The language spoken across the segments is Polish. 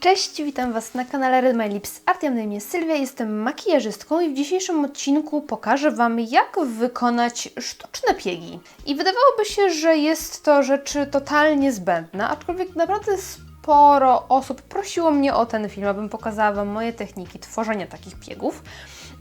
Cześć, witam Was na kanale Red My Lips Art. Ja na imię Sylwia, jestem makijażystką i w dzisiejszym odcinku pokażę Wam, jak wykonać sztuczne piegi. I wydawałoby się, że jest to rzecz totalnie zbędna, aczkolwiek naprawdę sporo osób prosiło mnie o ten film, abym pokazała Wam moje techniki tworzenia takich piegów.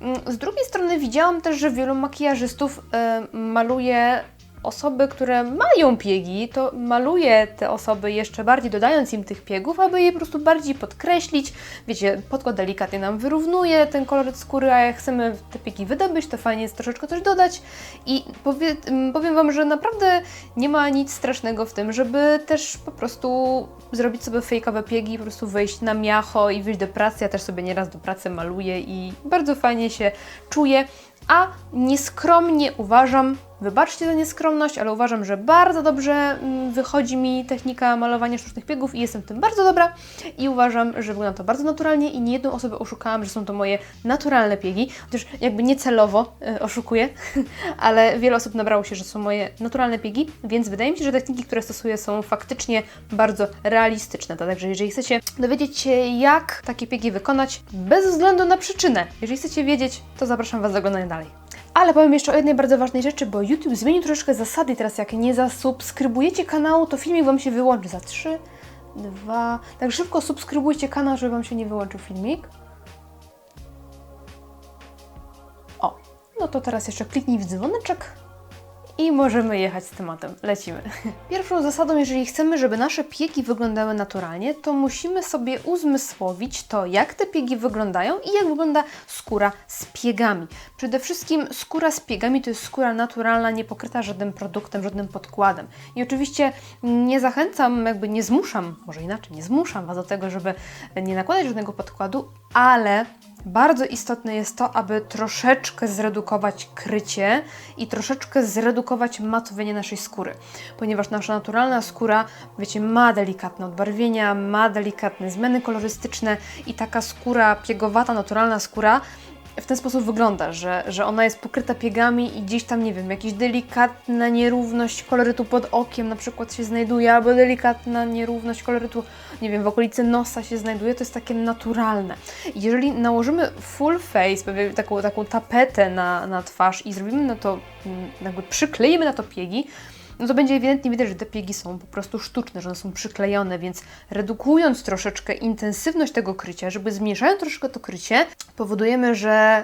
Mm, Z drugiej strony widziałam też, że wielu makijażystów e, maluje osoby, które mają piegi, to maluje te osoby jeszcze bardziej, dodając im tych piegów, aby je po prostu bardziej podkreślić. Wiecie, podkład delikatnie nam wyrównuje ten kolor skóry, a jak chcemy te piegi wydobyć, to fajnie jest troszeczkę coś dodać. I powie, m, powiem Wam, że naprawdę nie ma nic strasznego w tym, żeby też po prostu zrobić sobie fejkowe piegi, po prostu wejść na miacho i wyjść do pracy. Ja też sobie nieraz do pracy maluję i bardzo fajnie się czuję. A nieskromnie uważam, wybaczcie za nieskromność, ale uważam, że bardzo dobrze mm, wychodzi mi technika malowania sztucznych piegów i jestem w tym bardzo dobra i uważam, że wygląda to bardzo naturalnie i nie jedną osobę oszukałam, że są to moje naturalne piegi, chociaż jakby niecelowo y, oszukuję, ale wiele osób nabrało się, że są moje naturalne piegi, więc wydaje mi się, że techniki, które stosuję są faktycznie bardzo realistyczne. Także jeżeli chcecie dowiedzieć się, jak takie piegi wykonać, bez względu na przyczynę, jeżeli chcecie wiedzieć, to zapraszam Was do oglądania dalej. Ale powiem jeszcze o jednej bardzo ważnej rzeczy, bo YouTube zmienił troszeczkę zasady teraz jak nie zasubskrybujecie kanału, to filmik Wam się wyłączy za 3, 2... Tak szybko subskrybujcie kanał, żeby Wam się nie wyłączył filmik. O, no to teraz jeszcze kliknij w dzwoneczek i możemy jechać z tematem. Lecimy. Pierwszą zasadą, jeżeli chcemy, żeby nasze piegi wyglądały naturalnie, to musimy sobie uzmysłowić to, jak te piegi wyglądają i jak wygląda skóra z piegami. Przede wszystkim skóra z piegami to jest skóra naturalna, nie pokryta żadnym produktem, żadnym podkładem. I oczywiście nie zachęcam, jakby nie zmuszam, może inaczej, nie zmuszam Was do tego, żeby nie nakładać żadnego podkładu, ale bardzo istotne jest to, aby troszeczkę zredukować krycie i troszeczkę zredukować matowienie naszej skóry, ponieważ nasza naturalna skóra, wiecie, ma delikatne odbarwienia, ma delikatne zmiany kolorystyczne i taka skóra piegowata, naturalna skóra w ten sposób wygląda, że, że ona jest pokryta piegami i gdzieś tam, nie wiem, jakaś delikatna nierówność kolorytu pod okiem na przykład się znajduje, albo delikatna nierówność kolorytu, nie wiem, w okolicy nosa się znajduje, to jest takie naturalne. Jeżeli nałożymy full face, taką, taką tapetę na, na twarz i zrobimy na to, mm, jakby przykleimy na to piegi, no to będzie ewidentnie widać, że te piegi są po prostu sztuczne, że one są przyklejone, więc redukując troszeczkę intensywność tego krycia, żeby zmniejszając troszeczkę to krycie, powodujemy, że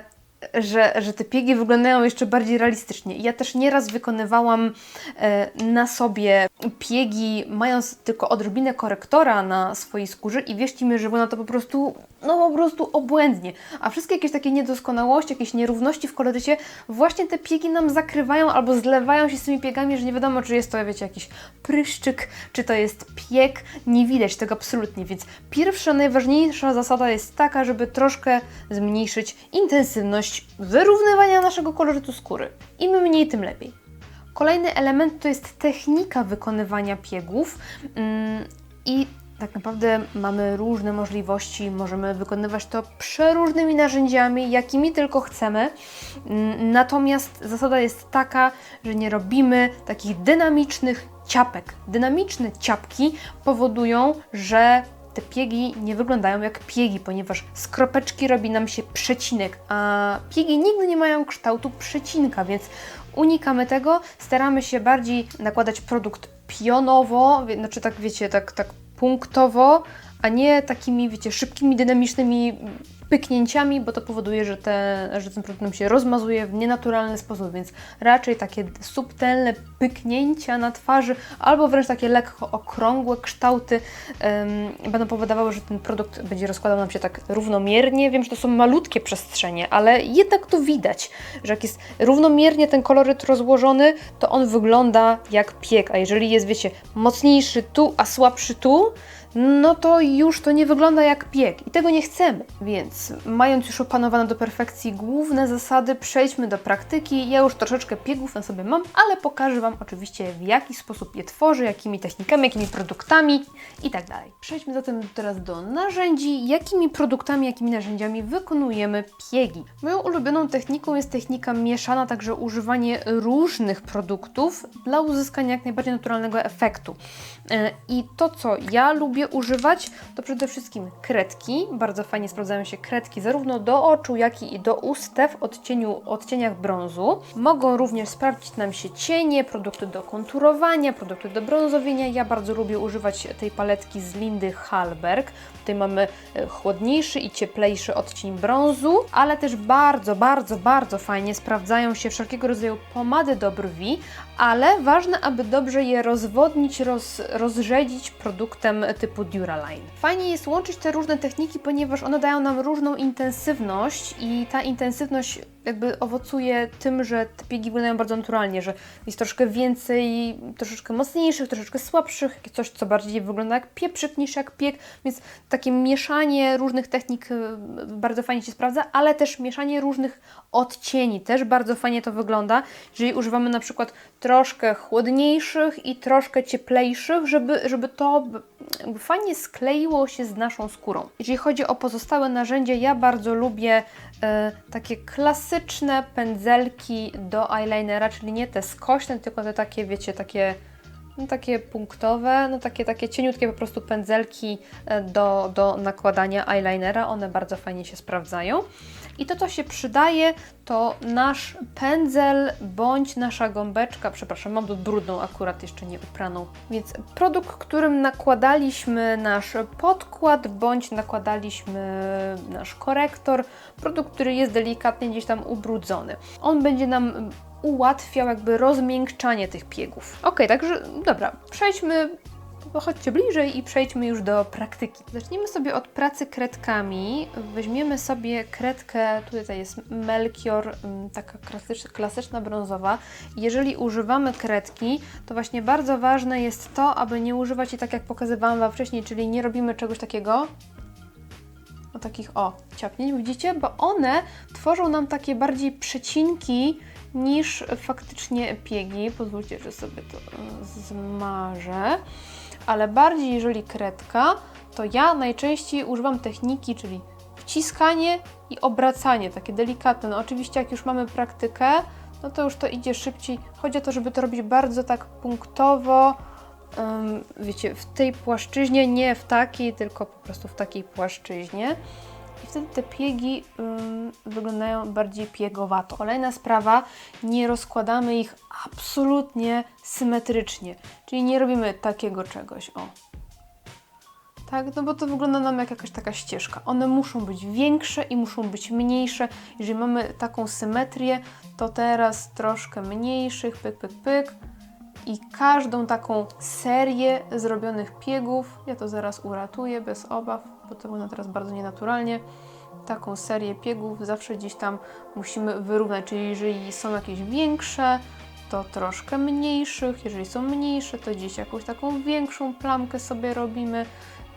że, że te piegi wyglądają jeszcze bardziej realistycznie. Ja też nieraz wykonywałam e, na sobie piegi, mając tylko odrobinę korektora na swojej skórze i wierzcie mi, że wygląda to po prostu, no po prostu obłędnie. A wszystkie jakieś takie niedoskonałości, jakieś nierówności w kolorycie, właśnie te piegi nam zakrywają albo zlewają się z tymi piegami, że nie wiadomo, czy jest to, wiecie, jakiś pryszczyk, czy to jest pieg. Nie widać tego absolutnie, więc pierwsza, najważniejsza zasada jest taka, żeby troszkę zmniejszyć intensywność wyrównywania naszego kolorytu skóry. Im mniej, tym lepiej. Kolejny element to jest technika wykonywania piegów mm, i tak naprawdę mamy różne możliwości, możemy wykonywać to przeróżnymi narzędziami, jakimi tylko chcemy. Mm, Natomiast zasada jest taka, że nie robimy takich dynamicznych ciapek. Dynamiczne ciapki powodują, że te piegi nie wyglądają jak piegi, ponieważ z kropeczki robi nam się przecinek, a piegi nigdy nie mają kształtu przecinka, więc unikamy tego. Staramy się bardziej nakładać produkt pionowo, znaczy tak wiecie, tak, tak punktowo, a nie takimi, wiecie, szybkimi, dynamicznymi pyknięciami, bo to powoduje, że, te, że ten produkt nam się rozmazuje w nienaturalny sposób, więc raczej takie subtelne pyknięcia na twarzy albo wręcz takie lekko okrągłe kształty em, będą powodowały, że ten produkt będzie rozkładał nam się tak równomiernie. Wiem, że to są malutkie przestrzenie, ale jednak to widać, że jak jest równomiernie ten koloryt rozłożony, to on wygląda jak pieg, a jeżeli jest, wiecie, mocniejszy tu, a słabszy tu, no to już to nie wygląda jak pieg i tego nie chcemy. Więc mając już opanowane do perfekcji główne zasady, przejdźmy do praktyki. Ja już troszeczkę piegów na sobie mam, ale pokażę Wam oczywiście w jaki sposób je tworzę, jakimi technikami, jakimi produktami i tak dalej. Przejdźmy zatem teraz do narzędzi, jakimi produktami, jakimi narzędziami wykonujemy piegi. Moją ulubioną techniką jest technika mieszana, także używanie różnych produktów dla uzyskania jak najbardziej naturalnego efektu. E, I to, co ja lubię używać, to przede wszystkim kredki. Bardzo fajnie sprawdzają się kredki zarówno do oczu, jak i do ustęp w odcieniu, odcieniach brązu. Mogą również sprawdzić nam się cienie, produkty do konturowania, produkty do brązowienia. Ja bardzo lubię używać tej paletki z Lindy Hallberg. Tutaj mamy e, chłodniejszy i cieplejszy odcień brązu, ale też bardzo, bardzo, bardzo fajnie sprawdzają się wszelkiego rodzaju pomady do brwi, ale ważne, aby dobrze je rozwodnić, roz, rozrzedzić produktem typu Duraline. Fajnie jest łączyć te różne techniki, ponieważ one dają nam różną intensywność i ta intensywność jakby owocuje tym, że te piegi wyglądają bardzo naturalnie, że jest troszkę więcej, troszeczkę mocniejszych, troszeczkę słabszych, coś co bardziej wygląda jak pieprzyk niż jak pieg, więc takie mieszanie różnych technik y, bardzo fajnie się sprawdza, ale też mieszanie różnych odcieni. Też bardzo fajnie to wygląda, jeżeli używamy na przykład troszkę chłodniejszych i troszkę cieplejszych, żeby, żeby to fajnie skleiło się z naszą skórą. Jeżeli chodzi o pozostałe narzędzia, ja bardzo lubię takie klasyczne pędzelki do eyelinera, czyli nie te skośne, tylko te takie, wiecie, takie no, takie punktowe, no takie, takie cieniutkie po prostu pędzelki e, do, do nakładania eyelinera. One bardzo fajnie się sprawdzają. I to, co się przydaje, to nasz pędzel bądź nasza gąbeczka. Przepraszam, mam tu brudną akurat jeszcze nie upraną. Więc produkt, którym nakładaliśmy nasz podkład bądź nakładaliśmy nasz korektor. Produkt, który jest delikatnie gdzieś tam ubrudzony. On będzie nam ułatwiał jakby rozmiękczanie tych piegów. Ok, także dobra, przejdźmy Chodźcie bliżej i przejdźmy już do praktyki. Zacznijmy sobie od pracy kredkami. Weźmiemy sobie kredkę, tutaj jest Melchior, ym, taka klasyczna brązowa. Jeżeli używamy kredki, to właśnie bardzo ważne jest to, aby nie używać jej tak jak pokazywałam Wam wcześniej, czyli nie robimy czegoś takiego, o takich o ciapnięć, widzicie? Bo one tworzą nam takie bardziej przecinki niż faktycznie piegi. Pozwólcie, że sobie to e, zmarzę. Ale bardziej jeżeli kredka, to ja najczęściej używam techniki, czyli wciskanie i obracanie, takie delikatne. No oczywiście jak już mamy praktykę, no to już to idzie szybciej. Chodzi o to, żeby to robić bardzo tak punktowo, wiecie, w tej płaszczyźnie, nie w takiej, tylko po prostu w takiej płaszczyźnie. I wtedy te piegi ym, wyglądają bardziej piegowato. Kolejna sprawa, nie rozkładamy ich absolutnie symetrycznie, czyli nie robimy takiego czegoś, o. Tak, no bo to wygląda nam jak jakaś taka ścieżka. One muszą być większe i muszą być mniejsze. Jeżeli mamy taką symetrię, to teraz troszkę mniejszych, pyk, pyk, pyk. I każdą taką serię zrobionych piegów, ja to zaraz uratuję bez obaw, bo to wygląda teraz bardzo nienaturalnie. Taką serię piegów zawsze gdzieś tam musimy wyrównać, czyli jeżeli są jakieś większe, to troszkę mniejszych, jeżeli są mniejsze, to gdzieś jakąś taką większą plamkę sobie robimy.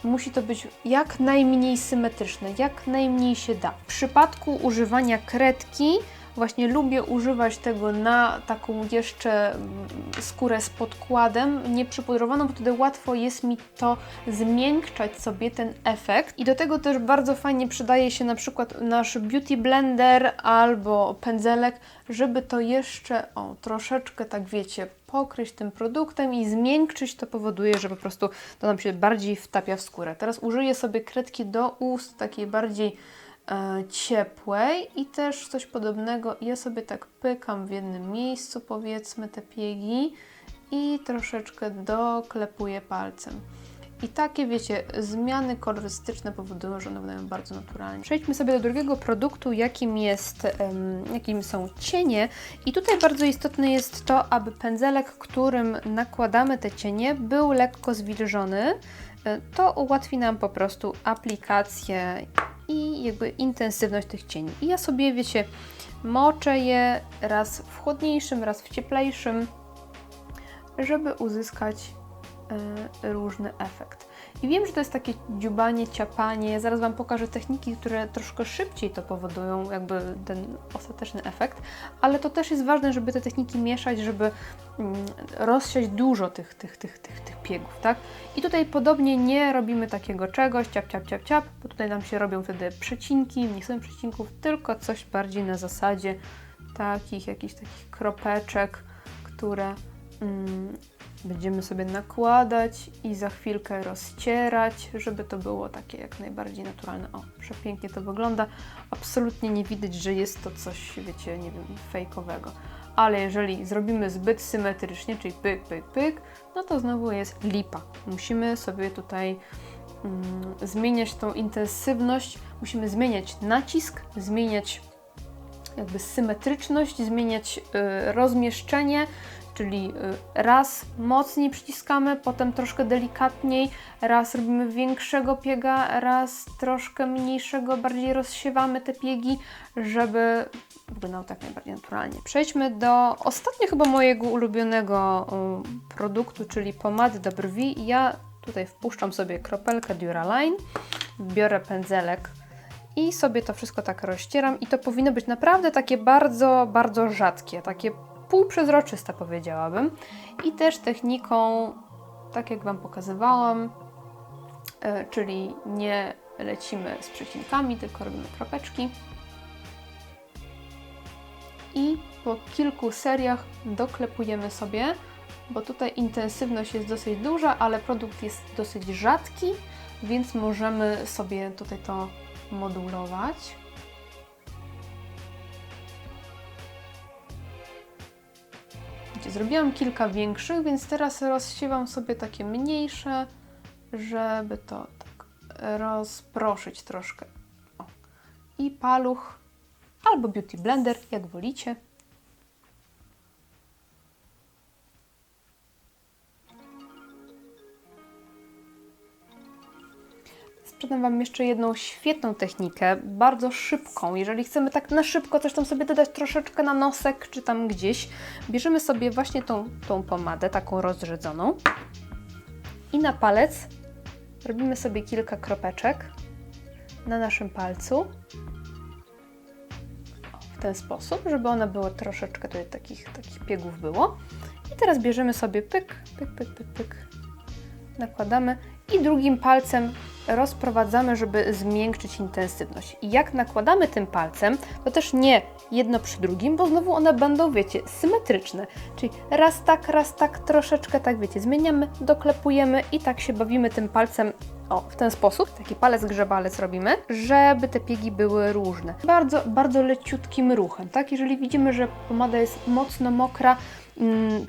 Musi to być jak najmniej symetryczne, jak najmniej się da. W przypadku używania kredki właśnie lubię używać tego na taką jeszcze mm, skórę z podkładem, nieprzypudrowaną, bo wtedy łatwo jest mi to zmiękczać sobie ten efekt. I do tego też bardzo fajnie przydaje się na przykład nasz beauty blender albo pędzelek, żeby to jeszcze, o, troszeczkę tak wiecie, pokryć tym produktem i zmiękczyć, to powoduje, że po prostu to nam się bardziej wtapia w skórę. Teraz użyję sobie kredki do ust, takiej bardziej ciepłej i też coś podobnego. Ja sobie tak pykam w jednym miejscu, powiedzmy, te piegi i troszeczkę doklepuję palcem. I takie, wiecie, zmiany kolorystyczne powodują, że one wyglądają bardzo naturalnie. Przejdźmy sobie do drugiego produktu, jakim, jest, jakim są cienie. I tutaj bardzo istotne jest to, aby pędzelek, którym nakładamy te cienie, był lekko zwilżony. E, To ułatwi nam po prostu aplikację i jakby intensywność tych cieni. I ja sobie, wiecie, moczę je raz w chłodniejszym, raz w cieplejszym, żeby uzyskać e, różny efekt. I wiem, że to jest takie dziubanie, ciapanie. Zaraz Wam pokażę techniki, które troszkę szybciej to powodują, jakby ten ostateczny efekt, ale to też jest ważne, żeby te techniki mieszać, żeby mm, rozsiać dużo tych, tych, tych, tych, tych piegów, tak? I tutaj podobnie nie robimy takiego czegoś, ciap, ciap, ciap, ciap, bo tutaj nam się robią wtedy przecinki, nie chcemy przecinków, tylko coś bardziej na zasadzie takich, jakichś takich kropeczek, które mm, Będziemy sobie nakładać i za chwilkę rozcierać, żeby to było takie jak najbardziej naturalne. O, przepięknie to wygląda. Absolutnie nie widać, że jest to coś, wiecie, nie wiem, fejkowego. Ale jeżeli zrobimy zbyt symetrycznie, czyli pyk, pyk, pyk, no to znowu jest lipa. Musimy sobie tutaj mm, zmieniać tą intensywność, musimy zmieniać nacisk, zmieniać jakby symetryczność, zmieniać y, rozmieszczenie, czyli y, raz mocniej przyciskamy, potem troszkę delikatniej, raz robimy większego piega, raz troszkę mniejszego, bardziej rozsiewamy te piegi, żeby wyglądał tak najbardziej naturalnie. Przejdźmy do ostatnio chyba mojego ulubionego y, produktu, czyli pomady do brwi. Ja tutaj wpuszczam sobie kropelkę Duraline, biorę pędzelek i sobie to wszystko tak rozcieram i to powinno być naprawdę takie bardzo, bardzo rzadkie, takie półprzezroczyste powiedziałabym. I też techniką, tak jak Wam pokazywałam, e, czyli nie lecimy z przecinkami, tylko robimy kropeczki. I po kilku seriach doklepujemy sobie, bo tutaj intensywność jest dosyć duża, ale produkt jest dosyć rzadki, więc możemy sobie tutaj to modulować. Zrobiłam kilka większych, więc teraz rozsiewam sobie takie mniejsze, żeby to tak rozproszyć troszkę. O. I paluch albo beauty blender, jak wolicie. Sprzedam Wam jeszcze jedną świetną technikę, bardzo szybką. Jeżeli chcemy tak na szybko coś tam sobie dodać troszeczkę na nosek, czy tam gdzieś, bierzemy sobie właśnie tą, tą pomadę, taką rozrzedzoną i na palec robimy sobie kilka kropeczek na naszym palcu. W ten sposób, żeby one były troszeczkę tutaj takich, takich piegów było. I teraz bierzemy sobie pyk, pyk, pyk, pyk, pyk, nakładamy i drugim palcem rozprowadzamy, żeby zmiękczyć intensywność. I jak nakładamy tym palcem, to też nie jedno przy drugim, bo znowu one będą, wiecie, symetryczne. Czyli raz tak, raz tak, troszeczkę tak, wiecie, zmieniamy, doklepujemy i tak się bawimy tym palcem o, w ten sposób, taki palec grzebalec robimy, żeby te piegi były różne. Bardzo, bardzo leciutkim ruchem, tak? Jeżeli widzimy, że pomada jest mocno mokra,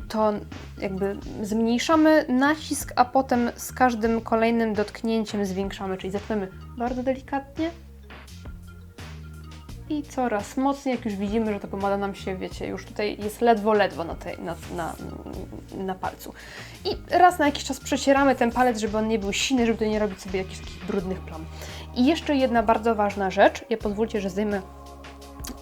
to jakby zmniejszamy nacisk, a potem z każdym kolejnym dotknięciem zwiększamy, czyli zaczynamy bardzo delikatnie i coraz mocniej, jak już widzimy, że ta pomada nam się, wiecie, już tutaj jest ledwo, ledwo na, tej, na, na, na palcu. I raz na jakiś czas przecieramy ten palec, żeby on nie był silny, żeby nie robić sobie jakichś takich brudnych plam. I jeszcze jedna bardzo ważna rzecz, ja pozwólcie, że zdejmę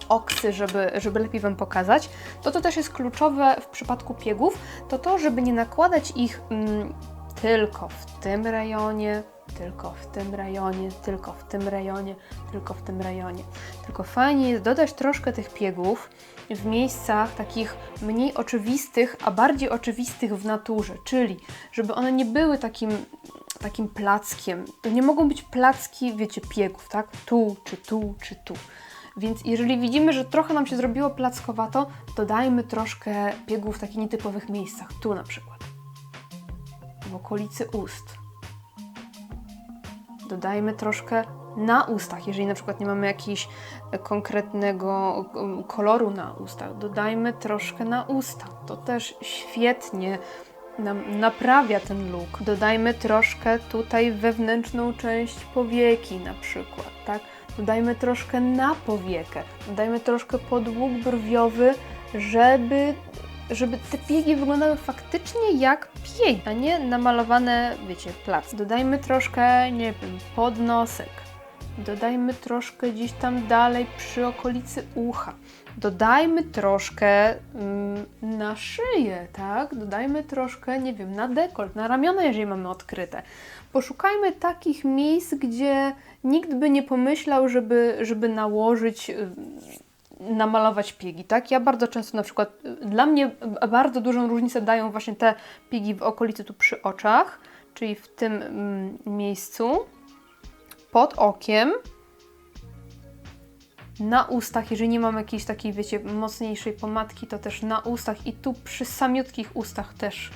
oksy, żeby, żeby lepiej Wam pokazać, to to też jest kluczowe w przypadku piegów, to to, żeby nie nakładać ich mm, tylko w tym rejonie, tylko w tym rejonie, tylko w tym rejonie, tylko w tym rejonie. Tylko fajnie jest dodać troszkę tych piegów w miejscach takich mniej oczywistych, a bardziej oczywistych w naturze, czyli żeby one nie były takim, takim plackiem. To nie mogą być placki, wiecie, piegów, tak? Tu, czy tu, czy tu. Więc jeżeli widzimy, że trochę nam się zrobiło plackowato, dodajmy troszkę piegów w takich nietypowych miejscach. Tu na przykład. W okolicy ust dodajmy troszkę na ustach. Jeżeli na przykład nie mamy jakiegoś konkretnego um, koloru na ustach, dodajmy troszkę na usta. To też świetnie nam naprawia ten look. Dodajmy troszkę tutaj wewnętrzną część powieki na przykład, tak? Dodajmy troszkę na powiekę, dodajmy troszkę podłóg brwiowy, żeby żeby te piegi wyglądały faktycznie jak piegi, a nie namalowane, wiecie, plac. Dodajmy troszkę, nie wiem, podnosek. Dodajmy troszkę gdzieś tam dalej przy okolicy ucha. Dodajmy troszkę mm, na szyję, tak? Dodajmy troszkę, nie wiem, na dekolt, na ramiona, jeżeli mamy odkryte. Poszukajmy takich miejsc, gdzie nikt by nie pomyślał, żeby, żeby nałożyć namalować piegi, tak? Ja bardzo często na przykład, dla mnie bardzo dużą różnicę dają właśnie te piegi w okolicy tu przy oczach, czyli w tym mm, miejscu, pod okiem, na ustach, jeżeli nie mam jakiejś takiej, wiecie, mocniejszej pomadki, to też na ustach i tu przy samiutkich ustach też.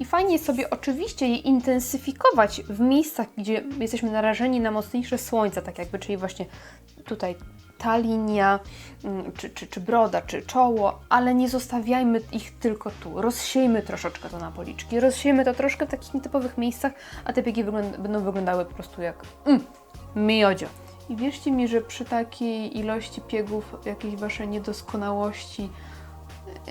I fajnie jest sobie oczywiście je intensyfikować w miejscach, gdzie jesteśmy narażeni na mocniejsze słońce, tak jakby, czyli właśnie tutaj ta linia, mm, czy, czy, czy broda, czy czoło, ale nie zostawiajmy ich tylko tu. Rozsiejmy troszeczkę to na policzki, rozsiejmy to troszkę w takich nietypowych miejscach, a te biegi wygląda, będą wyglądały po prostu jak mm, miodzio. I wierzcie mi, że przy takiej ilości piegów jakieś Wasze niedoskonałości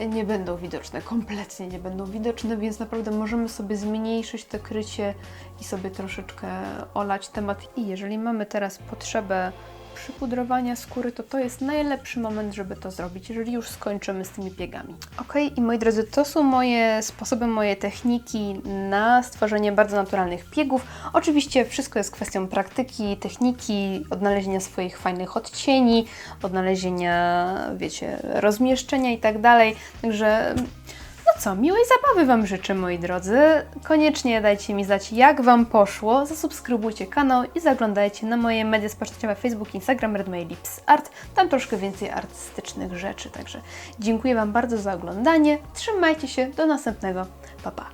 nie będą widoczne, kompletnie nie będą widoczne, więc naprawdę możemy sobie zmniejszyć to krycie i sobie troszeczkę olać temat. I jeżeli mamy teraz potrzebę przypudrowania skóry, to to jest najlepszy moment, żeby to zrobić, jeżeli już skończymy z tymi piegami. Ok, i moi drodzy, to są moje sposoby, moje techniki na stworzenie bardzo naturalnych piegów. Oczywiście wszystko jest kwestią praktyki, techniki, odnalezienia swoich fajnych odcieni, odnalezienia, wiecie, rozmieszczenia i tak dalej. Także co, miłej zabawy Wam życzę, moi drodzy. Koniecznie dajcie mi znać, jak Wam poszło. Zasubskrybujcie kanał i zaglądajcie na moje media społecznościowe Facebook, Instagram, Red Lips Art. Tam troszkę więcej artystycznych rzeczy. Także dziękuję Wam bardzo za oglądanie. Trzymajcie się, do następnego. Pa, pa.